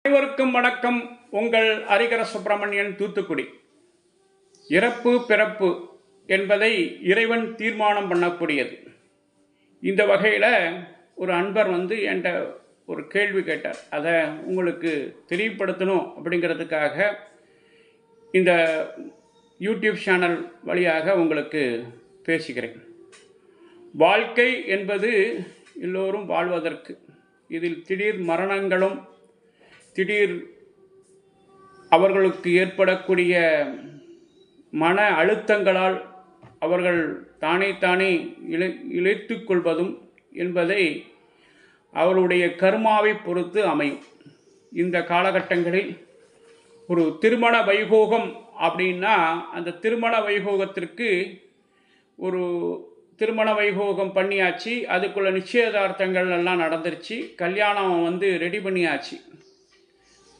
அனைவருக்கும் வணக்கம். உங்கள் ஹரிகர சுப்பிரமணியன் தூத்துக்குடி. இறப்பு பிறப்பு என்பதை இறைவன் தீர்மானம் பண்ணக்கூடியது. இந்த வகையில் ஒரு அன்பர் வந்து என்கிட்ட ஒரு கேள்வி கேட்டார். அதை உங்களுக்கு தெளிவுபடுத்தணும் அப்படிங்கிறதுக்காக இந்த யூடியூப் சேனல் வழியாக உங்களுக்கு பேசுகிறேன். வாழ்க்கை என்பது எல்லோரும் வாழ்வதற்கு இதில் திடீர் மரணங்களும் திடீர் அவர்களுக்கு ஏற்படக்கூடிய மன அழுத்தங்களால் அவர்கள் தானே தானே இழை இழைத்து கொள்வதும் என்பதை அவருடைய கர்மாவை பொறுத்து அமையும். இந்த காலகட்டங்களில் ஒரு திருமண வைகோகம் அப்படின்னா அந்த திருமண வைபோகத்திற்கு ஒரு திருமண வைபோகம் பண்ணியாச்சு. அதுக்குள்ள நிச்சயதார்த்தங்கள் எல்லாம் நடந்துருச்சு. கல்யாணம் வந்து ரெடி பண்ணியாச்சு.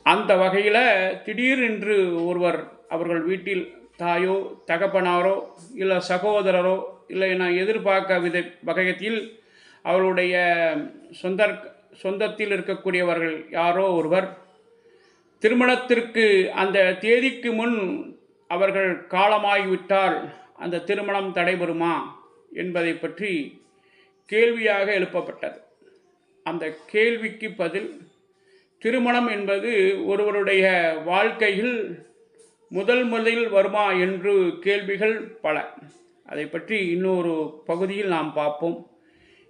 அந்த வகையில் திடீரென்று ஒருவர் அவர்கள் வீட்டில் தாயோ தகப்பனாரோ இல்லை சகோதரரோ இல்லை நான் எதிர்பார்க்க வித வகையத்தில் அவருடைய சொந்த சொந்தத்தில் இருக்கக்கூடியவர்கள் யாரோ ஒருவர் திருமணத்திற்கு அந்த தேதிக்கு முன் அவர்கள் காலமாகிவிட்டால் அந்த திருமணம் தடைபெறுமா என்பதை பற்றி கேள்வியாக எழுப்பப்பட்டது. அந்த கேள்விக்கு பதில் திருமணம் என்பது ஒருவருடைய வாழ்க்கையில் முதல் முதலில் வருமா என்று கேள்விகள் பல. அதை பற்றி இன்னொரு பகுதியில் நாம் பார்ப்போம்.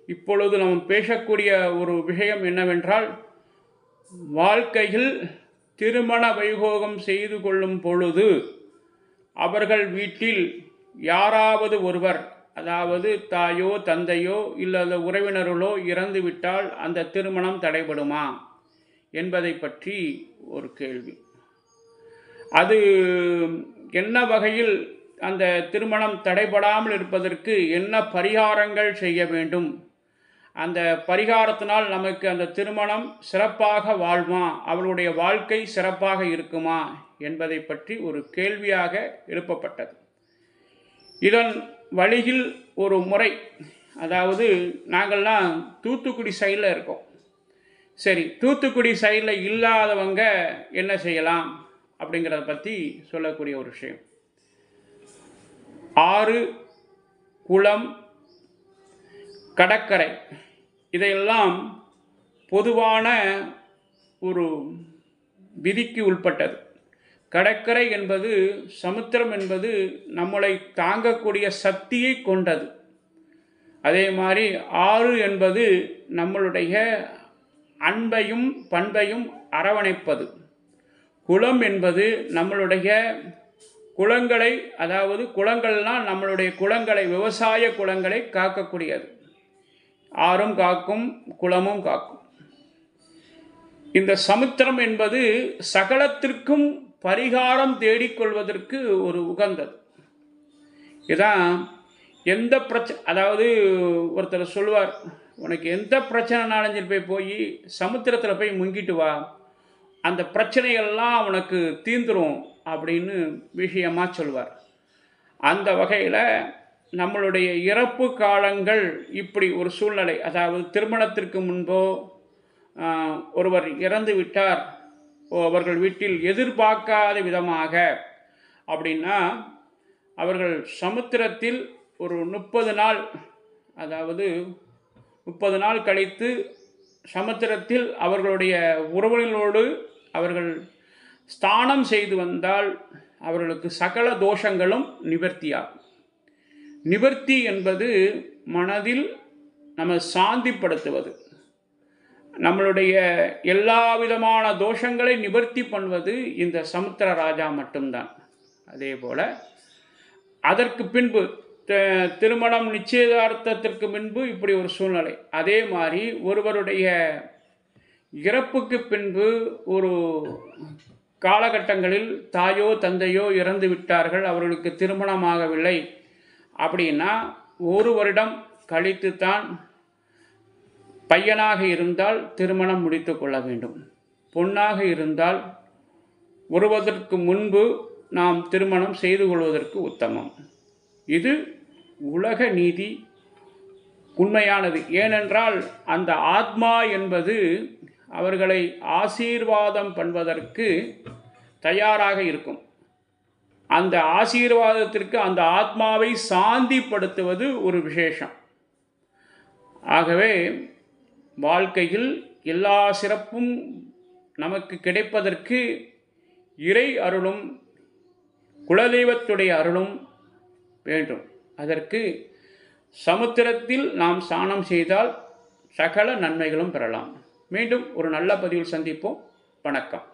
இப்பொழுது நாம் பேசக்கூடிய ஒரு விஷயம் என்னவென்றால் வாழ்க்கையில் திருமண வைகோகம் செய்து கொள்ளும் பொழுது அவர்கள் வீட்டில் யாராவது ஒருவர் அதாவது தாயோ தந்தையோ இல்லாத உறவினர்களோ இறந்துவிட்டால் அந்த திருமணம் தடைபடுமா என்பதை பற்றி ஒரு கேள்வி. அது என்ன வகையில் அந்த திருமணம் தடைபடாமல் இருப்பதற்கு என்ன பரிகாரங்கள் செய்ய வேண்டும்? அந்த பரிகாரத்தினால் நமக்கு அந்த திருமணம் சிறப்பாக வாழ்மா? அவளுடைய வாழ்க்கை சிறப்பாக இருக்குமா? என்பதை பற்றி ஒரு கேள்வியாக எழுப்பப்பட்டது. இதன் வழியில் ஒரு முறை அதாவது நாங்கள்லாம் தூத்துக்குடி சைடில் இருக்கோம். சரி தூத்துக்குடி சைடில் இல்லாதவங்க என்ன செய்யலாம்? அப்படிங்கிறத பற்றி சொல்லக்கூடிய ஒரு விஷயம். ஆறு குளம் கடற்கரை. இதையெல்லாம் பொதுவான ஒரு விதிக்கு உட்பட்டது கடற்கரை என்பது சமுத்திரம் என்பது நம்மளை தாங்கக்கூடிய சக்தியை கொண்டது. அதே மாதிரி ஆறு என்பது நம்மளுடைய அன்பையும் பண்பையும் அரவணைப்பது. குளம் என்பது நம்மளுடைய குளங்களை அதாவது குளங்கள்லாம் நம்மளுடைய குளங்களை விவசாய குளங்களை காக்கக்கூடியது. ஆறும் காக்கும் குளமும் காக்கும். இந்த சமுத்திரம் என்பது சகலத்திற்கும் பரிகாரம் தேடிக்கொள்வதற்கு ஒரு உகந்தது. இதான் எந்த பிரச்சனை அதாவது ஒருத்தர் சொல்லுவார் உனக்கு எந்த பிரச்சனைனாலும் சரி போய் போய் சமுத்திரத்தில் போய் முங்கிட்டு வா. அந்த பிரச்சனைகள்லாம் உனக்கு தீந்துரும் அப்படின்னு விஷயமாக சொல்வார் அந்த வகையில் நம்மளுடைய இறப்பு காலங்கள் இப்படி ஒரு சூழ்நிலை அதாவது திருமணத்திற்கு முன்போ ஒருவர் இறந்து விட்டார் ஓ, அவர்கள் வீட்டில் எதிர்பார்க்காத விதமாக அப்படின்னா அவர்கள் சமுத்திரத்தில் ஒரு முப்பது நாள் அதாவது முப்பது நாள் கழித்து சமுத்திரத்தில் அவர்களுடைய உறவுகளோடு அவர்கள் ஸ்தானம் செய்து வந்தால் அவர்களுக்கு சகல தோஷங்களும் நிவர்த்தியாகும். நிவர்த்தி என்பது மனதில் நம்ம சாந்திப்படுத்துவது. நம்மளுடைய எல்லா விதமான தோஷங்களை நிவர்த்தி பண்ணுவது இந்த சமுத்திர ராஜா மட்டும்தான். அதே போல் அதற்கு பின்பு த- திருமணம் நிச்சயதார்த்தத்திற்கு முன்பு இப்படி ஒரு சூழ்நிலை. அதே மாதிரி ஒருவருடைய இறப்புக்கு பின்பு ஒரு காலகட்டங்களில் தாயோ தந்தையோ இறந்து விட்டார்கள் அவர்களுக்கு திருமணமாகவில்லை. அப்படின்னா ஒரு வருடம் கழித்து தான் பையனாக இருந்தால் திருமணம் முடித்து கொள்ள வேண்டும். பொண்ணாக இருந்தால் வருவதற்கு முன்பு நாம் திருமணம் செய்து கொள்வதற்கு உத்தமம். இது உலக நீதி உண்மையானது. ஏனென்றால் அந்த ஆத்மா என்பது அவர்களை ஆசீர்வாதம் பண்ணுவதற்கு தயாராக இருக்கும். அந்த ஆசீர்வாதத்திற்கு அந்த ஆத்மாவை சாந்திப்படுத்துவது ஒரு விசேஷம். ஆகவே வாழ்க்கையில் எல்லா சிறப்பும் நமக்கு கிடைப்பதற்கு இறை அருளும் குலதெய்வத்துடைய அருளும் வேண்டும். அதற்கு சமுத்திரத்தில் நாம் ஸ்நானம் செய்தால் சகல நன்மைகளும் பெறலாம். மீண்டும் ஒரு நல்ல பதிவில் சந்திப்போம். வணக்கம்.